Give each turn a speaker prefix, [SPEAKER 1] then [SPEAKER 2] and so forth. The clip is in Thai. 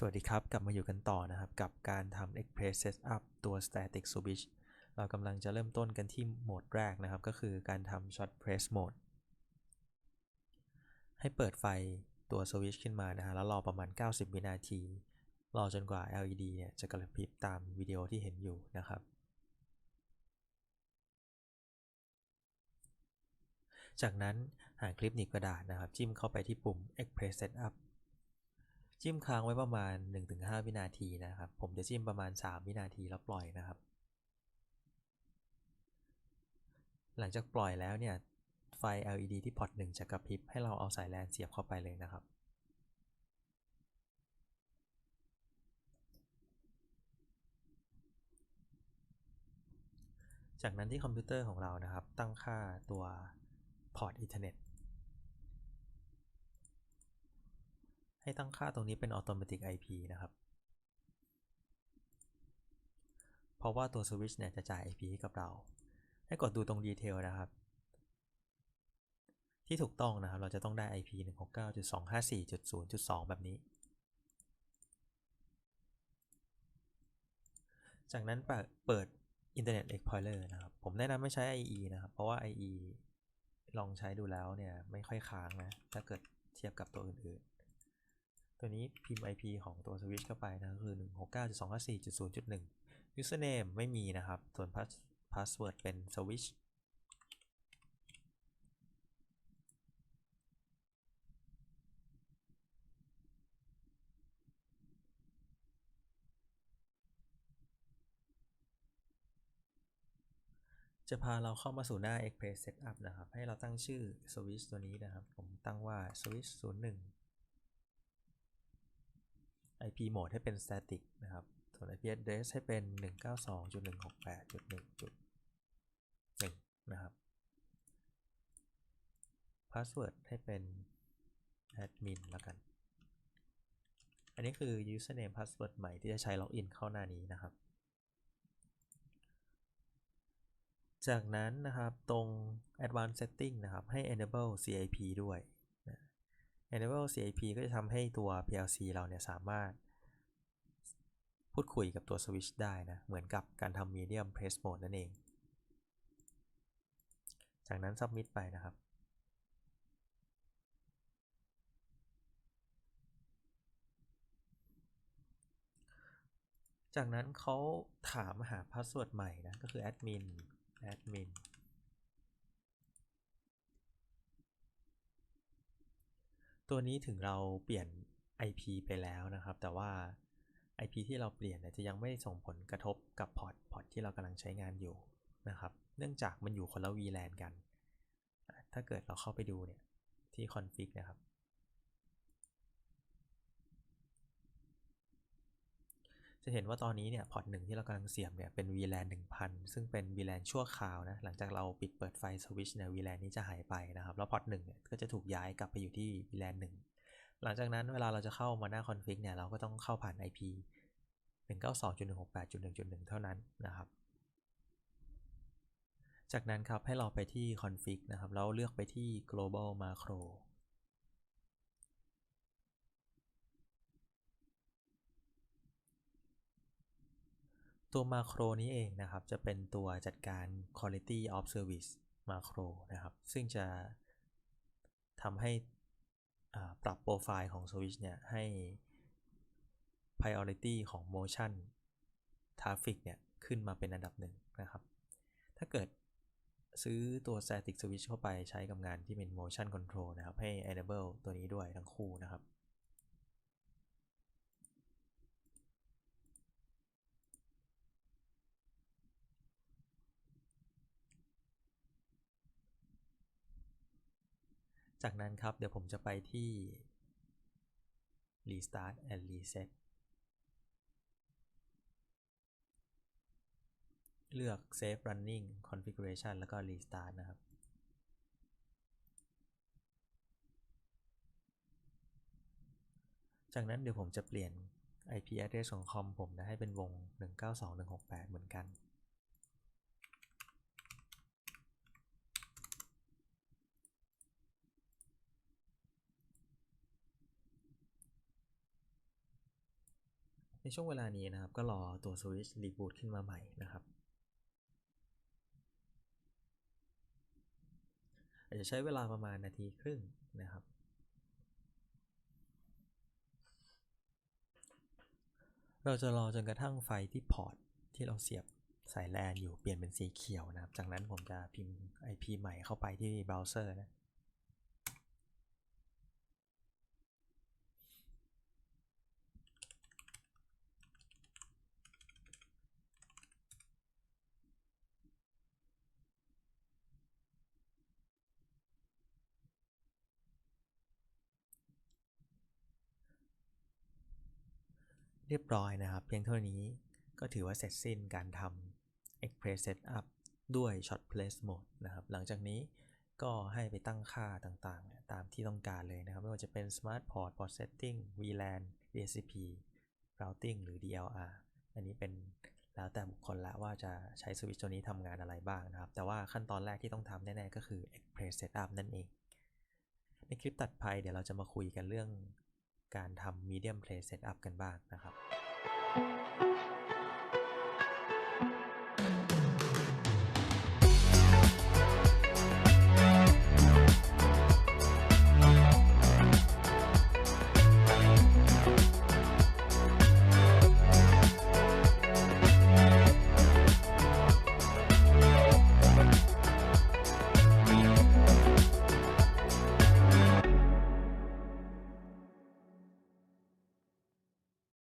[SPEAKER 1] สวัสดีครับ กลับมาอยู่กันต่อนะครับ กับการทำ Express Setup ตัว Static Switch เรากำลังจะเริ่มต้นกันที่โหมดแรกนะครับ ก็คือการทำ Short Press Mode ให้เปิดไฟตัวสวิตช์ขึ้นมานะฮะ แล้วรอประมาณ 90 วินาที รอจนกว่า LED เนี่ยจะกระพริบตามวิดีโอที่เห็นอยู่นะครับ จากนั้นหาคลิปหนีบกระดาษนะครับ จิ้มเข้าไปที่ปุ่ม Express Setup จิ้มค้างไว้ประมาณ 1-5 วินาทีนะครับ ผมจะจิ้มประมาณ 3 วินาทีแล้วปล่อยนะครับ หลังจากปล่อยแล้วเนี่ย ไฟ LED ที่พอร์ต1จะกระพริบให้เราเอาสายแลนเสียบเข้าไปเลยนะครับ จากนั้นที่คอมพิวเตอร์ของเรานะครับ ตั้งค่าตัวพอร์ตอินเทอร์เน็ต ให้ตั้งค่าตรงนี้เป็น Automatic IP นะครับ เพราะว่าตัวสวิตช์เนี่ยจะจ่าย IP ให้กับเรา ให้กดดูตรงดีเทลนะครับ ที่ถูกต้องนะครับ เราจะต้องได้ IP 169.254.0.2 แบบนี้ จากนั้นเปิด Internet Explorer นะครับ ผมแนะนำไม่ใช้ IE นะครับ เพราะว่า IE ลองใช้ดูแล้วเนี่ย ไม่ค่อยค้างนะ ถ้าเกิดเทียบกับตัวอื่นๆ ตัวนี้พิมพ์ IP ของตัวสวิตช์เข้าไปนะคือ 169.254.0.1 username ไม่มีนะครับ ส่วน password เป็น switch จะพาเราเข้ามาสู่หน้า Express Setup นะครับ ให้เราตั้งชื่อ Switch ตัวนี้นะครับ ผมตั้งว่า Switch 01 IP mode ให้เป็น static นะครับ ส่วน IP address ให้เป็น 192.168.1.1 นะครับ password ให้เป็น admin แล้วกัน อันนี้คือ username password ใหม่ที่จะใช้ล็อกอินเข้าหน้านี้นะครับ จากนั้นนะครับตรง advanced setting นะครับ ให้ enable CIP ด้วย enable CIP ก็จะทำให้ตัว PLC เราเนี่ยสามารถ พูดคุยกับตัว switch ได้นะ เหมือนกับการทำ medium press mode นั่นเอง จากนั้น submit ไปนะครับจากนั้นเขาถามหาพาสเวิร์ดใหม่นะ ก็คือ admin admin ตัวนี้ถึงเราเปลี่ยน IP ไปแล้วนะครับ แต่ว่า IP ที่เราเปลี่ยนจะยังไม่ส่งผลกระทบกับพอร์ตพอร์ตที่เรากำลังใช้งานอยู่นะครับ เนื่องจากมันอยู่คนละ VLAN กัน ถ้าเกิดเราเข้าไปดูเนี่ยที่ config นะครับ จะเห็นว่าตอนนี้เนี่ยพอร์ตหนึ่งที่เรากำลังเสียบเนี่ยเป็น VLAN 1000 ซึ่งเป็น VLAN ชั่วคราวนะหลังจากเราปิดเปิดไฟสวิตช์เนี่ย VLAN นี้จะหายไปนะครับ แล้วพอร์ตหนึ่งเนี่ยก็จะถูกย้ายกลับไปอยู่ที่ VLAN 1 หลังจากนั้นเวลาเราจะเข้ามาหน้าคอนฟิกเนี่ยเราก็ต้องเข้าผ่าน IP 192.168.1.1 เท่านั้นนะครับ จากนั้นครับให้เราไปที่ config นะครับแล้วเลือกไปที่ global macro ตัวมาโครนี้เองนะครับ จะเป็นตัวจัดการ quality of service มาโครนะครับ ซึ่งจะทำให้ปรับโปรไฟล์ของ switch เนี่ย ให้ priority ของ motion traffic เนี่ย ขึ้นมาเป็นอันดับหนึ่งนะครับ ถ้าเกิดซื้อตัว static switch เข้าไปใช้กับงานที่เป็น motion control นะครับ ให้ enable ตัวนี้ด้วยทั้งคู่นะครับ จากนั้นครับเดี๋ยวผมจะไปที่ restart and reset เลือก save running configuration แล้วก็ restart นะครับจากนั้นเดี๋ยวผมจะเปลี่ยน IP address ของคอมผมนะให้เป็นวง 192.168 เหมือนกัน ช่วงเวลานี้นะครับ ก็รอตัวสวิตช์รีบูตขึ้นมาใหม่นะครับอาจจะใช้เวลาประมาณนาทีครึ่งนะครับ เราจะรอจนกระทั่งไฟที่พอร์ตที่เราเสียบสายแลนอยู่เปลี่ยนเป็นสีเขียวนะครับ จากนั้นผมจะพิมพ์ IP ใหม่เข้าไปที่เบราว์เซอร์นะ เรียบร้อยนะครับ เพียงเท่านี้ก็ถือว่าเสร็จสิ้นการทำ Express Setup ด้วย Short Place Mode นะครับ หลังจากนี้ก็ให้ไปตั้งค่าต่างๆ ตามที่ต้องการเลยนะครับ ไม่ว่าจะเป็น Smart Port Port Setting VLAN DHCP Routing หรือ DLR อันนี้เป็นแล้วแต่บุคคลละว่าจะใช้สวิตช์ตัวนี้ทำงานอะไรบ้างนะครับ แต่ว่าขั้นตอนแรกที่ต้องทำแน่ ๆ ก็คือ Express Setup นั่นเอง ในคลิปตัดไปเดี๋ยวเราจะมาคุยกันเรื่อง การทำ Medium Play Setup กันบ้างนะครับ